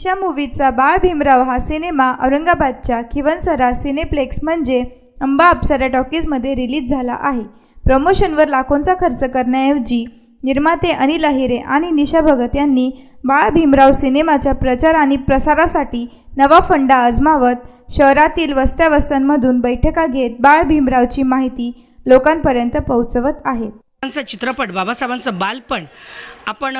दिशा मूवीजचा बाळ भीमराव हा सिनेमा औरंगाबादच्या खिवनसरा सिनेप्लेक्स म्हणजे अंबा अप्सरा टॉकीजमध्ये रिलीज झाला आहे. प्रमोशनवर लाखोंचा खर्च करण्याऐवजी निर्माते अनिल अहिरे आणि निशा भगत यांनी बाळ भीमराव सिनेमाच्या प्रचार आणि प्रसारासाठी नवा फंडा आजमावत शहरातील वस्त्यावस्त्यांमधून बैठका घेत बाळ भीमरावची माहिती लोकांपर्यंत पोहोचवत आहेत. बाबासाहेबांचा चित्रपट बाबासाहेबांचं बालपण आपण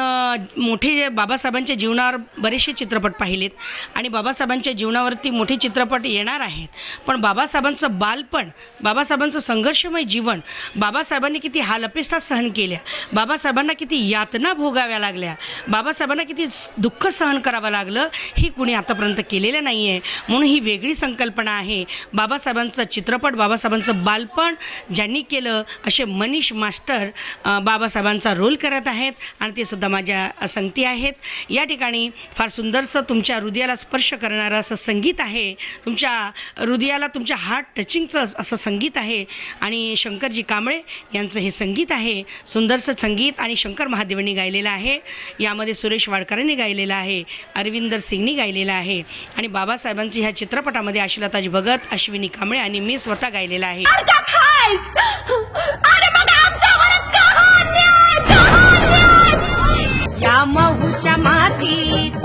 मोठे बाबासाहेबांच्या जीवनावर बरेचसे चित्रपट पाहिलेत आणि बाबासाहेबांच्या जीवनावरती मोठे चित्रपट येणार आहेत. पण बाबासाहेबांचं बालपण बाबासाहेबांचं संघर्षमय जीवन बाबासाहेबांनी किती हालअपेष्टा सहन केल्या बाबासाहेबांना किती यातना भोगाव्या लागल्या बाबासाहेबांना किती दुःख सहन करावं लागलं ही कुणी आतापर्यंत केलेलं नाही आहे म्हणून ही वेगळी संकल्पना आहे. बाबासाहेबांचा चित्रपट बाबासाहेबांचं बालपण ज्यांनी केलं असे मनीष मास्टर बाबासाहेबांचा रोल करत आहेत आणि ते सुद्धा माझ्या संगती आहेत. या ठिकाणी फार सुंदरसं तुमच्या हृदयाला स्पर्श करणारं असं संगीत आहे. तुमच्या हृदयाला तुमच्या हार्ट टचिंगचं असं संगीत आहे. आणि शंकरजी कांबळे यांचं हे संगीत आहे. सुंदरसं संगीत आणि शंकर महादेवांनी गायलेलं आहे. यामध्ये सुरेश वाडकरांनी गायलेलं आहे. अरविंदर सिंगनी गायलेलं आहे. आणि बाबासाहेबांच्या ह्या चित्रपटामध्ये आशिलताजी भगत अश्विनी कांबळे आणि मी स्वतः गायलेलं आहे.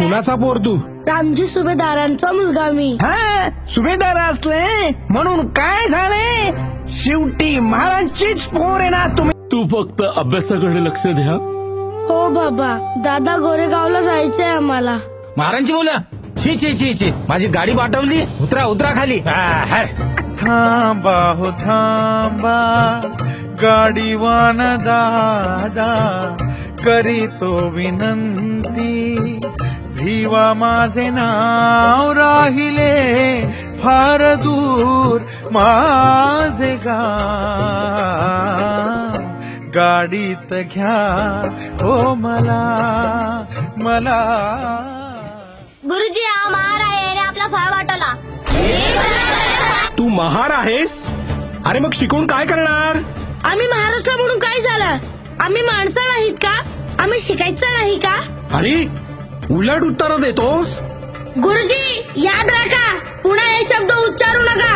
कुणाचा पोर तू. रामजी सुभेदारांचा मुलगा मी. हा सुभेदार असले म्हणून काय झाले? शेवटी महाराजचीच पोर आहे ना तुम्ही. तू फक्त अभ्यासाकडे लक्ष द्या. हो बाबा दादा गोरेगावला जायचंय आम्हाला. महारांची बोला छी छी छी छी माझी गाडी पाठवली. उतरा उतरा खाली. हा, हर. थांबा हो थांबा. गाडीवान दादा करीतो विनंती. भिवा माझे नाव राहिले फार दूर माझे गाव. गाडीत घ्या हो मला मला. गुरुजी हा महार आहे याने आपला फळ वाटवला तू महार आहेस? अरे मग शिकून काय करणार? आम्ही महाराष्ट्र म्हणून काय झालं? आम्ही माणसं नाहीत का? आम्ही शिकायचं नाही का? अरे उलट उत्तर देतोस? गुरुजी याद राखा पुन्हा हे शब्द उच्चारू नका.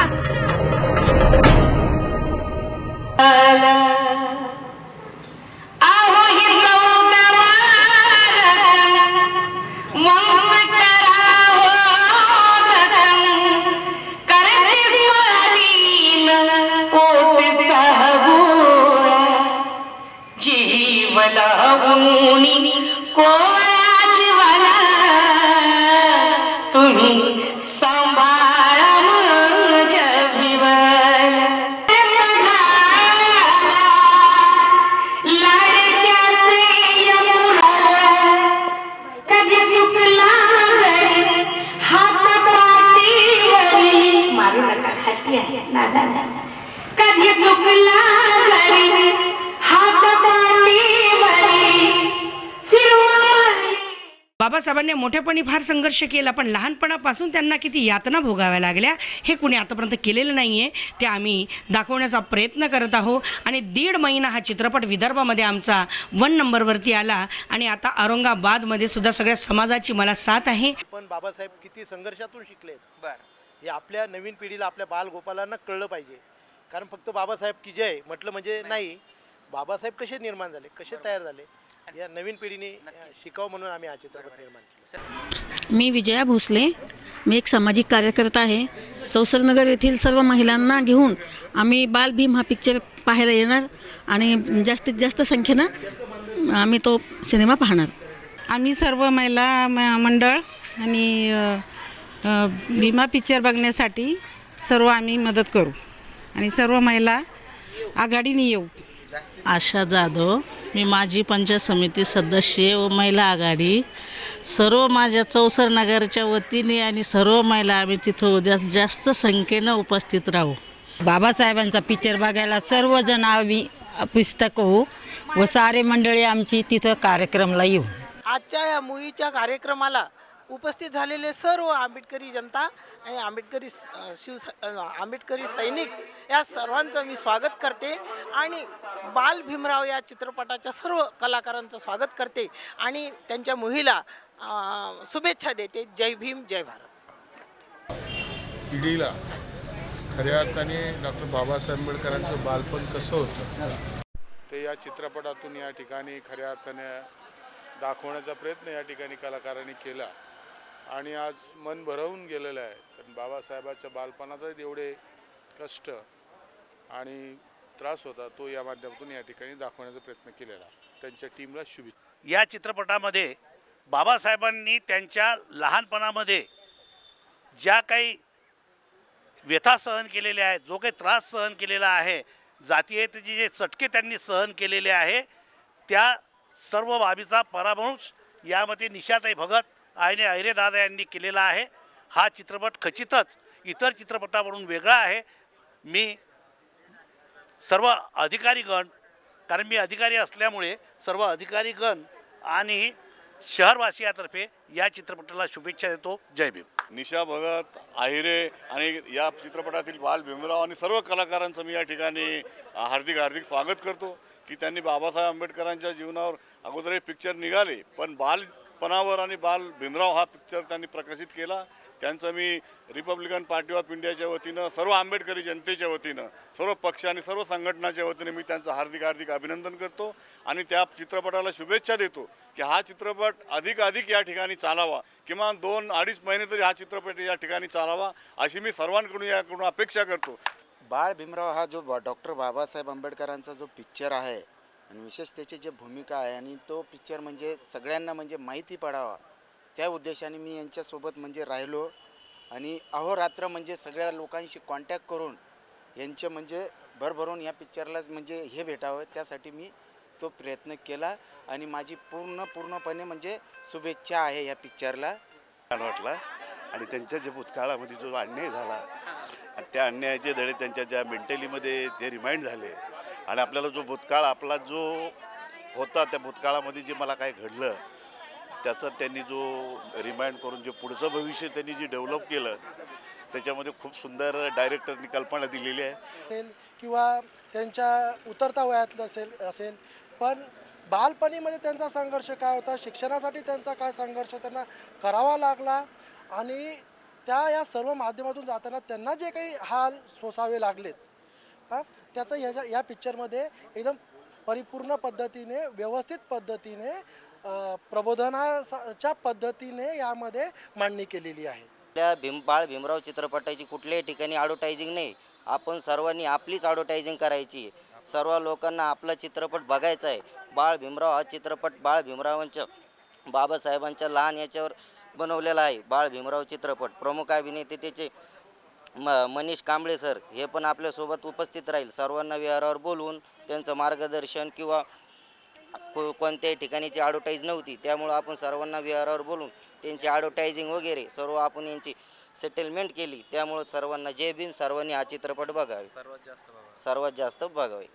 आहे कधी चुकला जरी हात. बाबासाहेबांनी मोठेपणी फार संघर्ष केला पण लहानपणापासून त्यांना किती यातना भोगाव्या लागल्या हे कुणी आतापर्यंत केलेलं नाही आहे ते आम्ही दाखवण्याचा प्रयत्न करत आहोत. आणि दीड महिना हा चित्रपट विदर्भामध्ये आमचा वन नंबरवरती आला. आणि आता औरंगाबादमध्ये सुद्धा सगळ्या समाजाची मला साथ आहे. पण बाबासाहेब किती संघर्षातून शिकलेत. हे आपल्या नवीन पिढीला आपल्या बालगोपालांना कळलं पाहिजे. कारण फक्त बाबासाहेब की जय म्हटलं म्हणजे नाही. बाबासाहेब कसे निर्माण झाले? कसे तयार झाले? या नवीन पिढीने शिकावं म्हणून आम्ही हा चित्रपट निर्माण केला. मी विजया भोसले. मी एक सामाजिक कार्यकर्ता आहे. चौसरनगर येथील सर्व महिलांना घेऊन आम्ही बाल भीम हा पिक्चर पाहायला येणार आणि जास्तीत जास्त संख्येनं आम्ही तो सिनेमा पाहणार. आम्ही सर्व महिला मंडळ आणि भीमा पिक्चर बघण्यासाठी सर्व आम्ही मदत करू. आणि सर्व महिला आघाडीने येऊ. आशा जाधव मी माजी पंचायत समिती सदस्य व महिला आघाडी. सर्व माझ्या चौसर नगरच्या वतीने आणि सर्व महिला आम्ही तिथं उद्या जास्त संख्येनं उपस्थित राहू. बाबासाहेबांचा पिक्चर बघायला सर्वजण आम्ही पुस्तक होऊ व सारे मंडळी आमची तिथं कार्यक्रमला येऊ. आजच्या या मूवीच्या कार्यक्रमाला उपस्थित झालेले सर्व आंबेडकरी जनता आणि आंबेडकरी शिव आंबेडकरी सैनिक या सर्वांचं मी स्वागत करते आणि बाल भीमराव या चित्रपटाच्या सर्व कलाकारांचं स्वागत करते आणि त्यांच्या मुहीला शुभेच्छा देते. जय भीम जय भारत. पिढीला खऱ्या अर्थाने डॉक्टर बाबासाहेब आंबेडकरांचं बालपण कसं होतं ते या चित्रपटातून या ठिकाणी खऱ्या अर्थाने दाखवण्याचा प्रयत्न या ठिकाणी कलाकारांनी केला. आणि आज मन भरवून गेलेलं आहे. कारण बाबासाहेबाच्या बालपणातच एवढे कष्ट आणि त्रास होता तो या माध्यमातून या ठिकाणी दाखवण्याचा प्रयत्न केलेला. त्यांच्या टीमला शुभेच्छा. या चित्रपटामध्ये बाबासाहेबांनी त्यांच्या लहानपणामध्ये ज्या काही व्यथा सहन केलेल्या आहेत जो काही त्रास सहन केलेला आहे जातीयतेचे जे चटके त्यांनी सहन केलेले आहे त्या सर्व बाबीचा पराभंश यामध्ये निशाताई भगत आईने अहिरे दादा यांनी केलेला आहे. हा चित्रपट खचितच इतर चित्रपटावरून वेगळा आहे. मी सर्व अधिकारीगण कारण मी अधिकारी असल्यामुळे सर्व अधिकारीगण आणि शहरवासियातर्फे या चित्रपटाला शुभेच्छा देतो. जय भीम. निशा भगत आहिरे आणि या चित्रपटातील बाल भीमराव आणि सर्व कलाकारांचं मी या ठिकाणी हार्दिक हार्दिक स्वागत करतो की त्यांनी बाबासाहेब आंबेडकरांच्या जीवनावर अगोदर हे पिक्चर निघाले पण बाल पनावर आणि बाल भीमराव हा पिक्चर त्यांनी प्रकाशित केला. त्यांचं मी रिपब्लिकन पार्टी ऑफ इंडियाच्या वतीनं सर्व आंबेडकरी जनतेच्या वतीनं सर्व पक्ष आणि सर्व संघटनाच्या वतीने मी त्यांचं हार्दिक हार्दिक अभिनंदन करतो आणि त्या चित्रपटाला शुभेच्छा देतो की हा चित्रपट अधिक अधिक या ठिकाणी चालावा. किमान दोन अडीच महिने तरी हा चित्रपट या ठिकाणी चालावा अशी मी सर्वांकडून याकडून अपेक्षा करतो. बाळ भीमराव हा जो डॉक्टर बाबासाहेब आंबेडकरांचा जो पिक्चर आहे आणि विशेष त्याची जी भूमिका आहे आणि तो पिक्चर म्हणजे सगळ्यांना म्हणजे माहिती पडावा त्या उद्देशाने मी यांच्यासोबत म्हणजे राहिलो. आणि अहोरात्र म्हणजे सगळ्या लोकांशी कॉन्टॅक्ट करून यांचे म्हणजे भरभरून या पिक्चरला म्हणजे हे भेटावं त्यासाठी मी तो प्रयत्न केला. आणि माझी पूर्ण पूर्णपणे म्हणजे शुभेच्छा आहे या पिक्चरला छान वाटला. आणि त्यांच्या जे भूतकाळामध्ये जो अन्याय झाला आणि त्या अन्यायाचे धडे त्यांच्या ज्या मेंटलीमध्ये ते रिमाइंड झाले आणि आपल्याला जो भूतकाळ आपला जो होता त्या भूतकाळामध्ये जे मला काय घडलं त्याचा त्यांनी जो रिमाइंड करून जे पुढचं भविष्य त्यांनी जे डेव्हलप केलं त्याच्यामध्ये खूप सुंदर डायरेक्टरनी कल्पना दिलेली आहे. किंवा त्यांच्या उतरता वयातलं असेल असेल. पण बालपणीमध्ये त्यांचा संघर्ष काय होता? शिक्षणासाठी त्यांचा काय संघर्ष? त्यांना करावा लागला आणि त्या या सर्व माध्यमातून जाताना त्यांना जे काही हाल सोसावे लागलेत हां त्याचं ह्याच्या या पिक्चरमध्ये एकदम परिपूर्ण पद्धतीने व्यवस्थित पद्धतीने प्रबोधनाच्या पद्धतीने यामध्ये मांडणी केलेली आहे. त्या भीम बाळ भीमराव चित्रपटाची कुठल्याही ठिकाणी ॲडव्हर्टायझिंग नाही. आपण सर्वांनी आपलीच ॲडव्हर्टायझिंग करायची. सर्व लोकांना आपला चित्रपट बघायचा आहे. बाळ भीमराव हा चित्रपट बाळ भीमरावांच्या बाबासाहेबांच्या लहान याच्यावर बनवलेला आहे. बाळ भीमराव चित्रपट. प्रमुख अभिनेते त्याचे म मनीष कांबळे सर हे पण आपल्यासोबत उपस्थित राहील. सर्वांना विहारावर बोलवून त्यांचं मार्गदर्शन किंवा को कोणत्याही ठिकाणीची ॲडव्हर्टाईज नव्हती. त्यामुळं आपण सर्वांना विहारावर बोलून त्यांची ॲडव्हर्टायझिंग वगैरे सर्व आपण यांची सेटलमेंट केली. त्यामुळं सर्वांना जय भीम. सर्वांनी हा चित्रपट बघावे. सर्वात जास्त सर्वात जास्त बघावे.